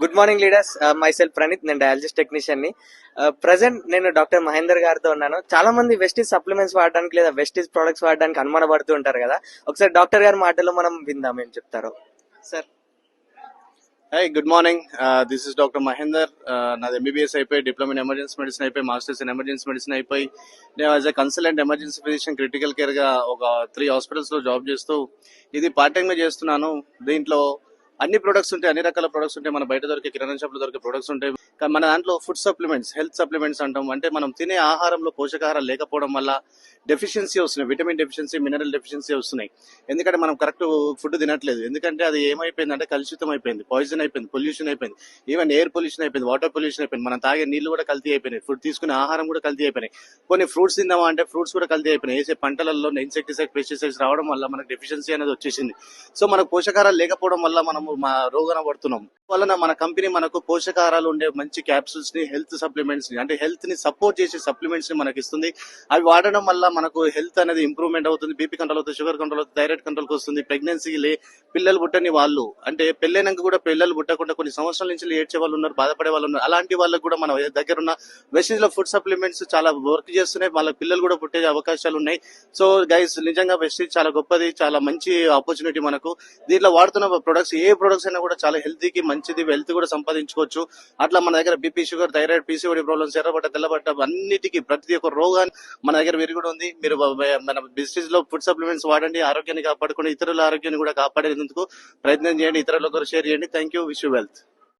Good morning leaders myself Praneeth నేను డయాలజిస్ట్ టెక్నీషియన్ని. Uh, ప్రజెంట్ నేను డాక్టర్ మహేందర్ గారితో ఉన్నాను. చాలా మంది వెస్టీజ్ సప్లిమెంట్స్ వాడడానికి లేదా వెస్టీజ్ ప్రొడక్ట్స్ వాడడానికి అనుమానపడుతూ ఉంటారు కదా. ఒకసారి డాక్టర్ గారి మాటలో మనం విందాం ఏం చెప్తారు. Sir hi good morning this is doctor Mahender. నాది ఎంబీబీఎస్ అయిపోయి డిప్లొమా ఇన్ ఎమర్జెన్సీ మెడిసిన్ అయిపోయి మాస్టర్స్ ఇన్ ఎమర్జెన్సీ మెడిసిన్ అయిపోయి నేను as a consultant emergency physician critical కేర్గా ఒక త్రీ హాస్పిటల్స్లో జాబ్ చేస్తూ ఇది పార్ట్ టైం గా చేస్తున్నాను. దీంట్లో అన్ని ప్రొడక్ట్స్ ఉంటాయి అన్ని రకాల ప్రొడక్ట్స్ ఉంటాయి. మన బయట దొరికే కిరాణా షాప్లో దొరికే ప్రొడక్ట్స్ ఉంటాయి. మన దాంట్లో ఫుడ్ సప్లిమెంట్స్ హెల్త్ సప్లిమెంట్స్ అంటాం. అంటే మనం తినే ఆహారంలో పోషకాహారం లేకపోవడం వల్ల డెఫిషియన్సీ వస్తున్నాయి. విటమిన్ డెఫిషియన్సీ మినరల్ డెఫిషియన్సీ వస్తున్నాయి. ఎందుకంటే మనం కరెక్ట్ ఫుడ్ తినట్లేదు. ఎందుకంటే అది ఏమైపోయింది అంటే కలుషితం అయిపోయింది పాయిజన్ అయిపోయింది పొల్యూషన్ అయిపోయింది. ఈవెన్ ఎయిర్ పొల్యూషన్ అయిపోయింది వాటర్ పొల్యూషన్ అయిపోయింది. మనం తాగే నీళ్ళు కూడా కల్తీ అయిపోయినాయి. ఫుడ్ తీసుకునే ఆహారం కూడా కల్తీ అయిపోయినాయి. కొన్ని ఫ్రూట్స్ తిందామా అంటే ఫ్రూట్స్ కూడా కల్తీ అయిపోయినాయి. వేసే పంటలలో ఇన్సెక్టిసైడ్ పెస్టిసైడ్స్ రావడం వల్ల మనకు డెఫిషియన్సీ అనేది వచ్చేసింది. సో మనకు పోషకాహారాలు లేకపోవడం వల్ల మనము మా రోగాన పడుతున్నాం. వలన మన కంపెనీ మనకు పోషకాహారాలు ఉండే మంచి క్యాప్సూల్స్ని హెల్త్ సప్లిమెంట్స్ని అంటే హెల్త్ని సపోర్ట్ చేసే సప్లిమెంట్స్ని మనకి ఇస్తుంది. అవి వాడడం వల్ల మనకు హెల్త్ అనేది ఇంప్రూవ్మెంట్ అవుతుంది బీపీ కంట్రోల్ అవుతుంది షుగర్ కంట్రోల్ అవుతుంది థైరాయిడ్ కంట్రోల్ వస్తుంది ప్రెగ్నెన్సీ లే పిల్లలు పుట్టని వాళ్ళు అంటే పెళ్ళైనాక కూడా పిల్లలు పుట్టకుండా కొన్ని సంవత్సరాల నుంచి ఏడ్చే వాళ్ళు ఉన్నారు బాధపడే వాళ్ళు ఉన్నారు. అలాంటి వాళ్ళకు కూడా మన దగ్గర ఉన్న వెస్టేజ్లో ఫుడ్ సప్లిమెంట్స్ చాలా వర్క్ చేస్తున్నాయి. వాళ్ళ పిల్లలు కూడా పుట్టే అవకాశాలు ఉన్నాయి. సో గైస్ నిజంగా వెస్టేజ్ చాలా గొప్పది చాలా మంచి ఆపర్చునిటీ మనకు. దీంట్లో వాడుతున్న ప్రొడక్ట్స్ ఏ ప్రొడక్ట్స్ అయినా కూడా చాలా హెల్తీకి మంచిది వెల్త్ కూడా సంపాదించుకోవచ్చు. అట్లా మన దగ్గర BP sugar thyroid PCOD problems ఎర్రబట్ట తెల్లబట్ట అన్నిటికీ ప్రతి ఒక్క రోగాన్ని మన దగ్గర విరుగుడు ఉంది. మీరు మన బిజినెస్లో ఫుడ్ సప్లిమెంట్స్ వాడండి ఆరోగ్యాన్ని కాపాడుకోండి ఇతరుల ఆరోగ్యాన్ని కూడా కాపాడేందుకు ప్రయత్నం చేయండి ఇతరులకు షేర్ చేయండి. Thank you wish you wealth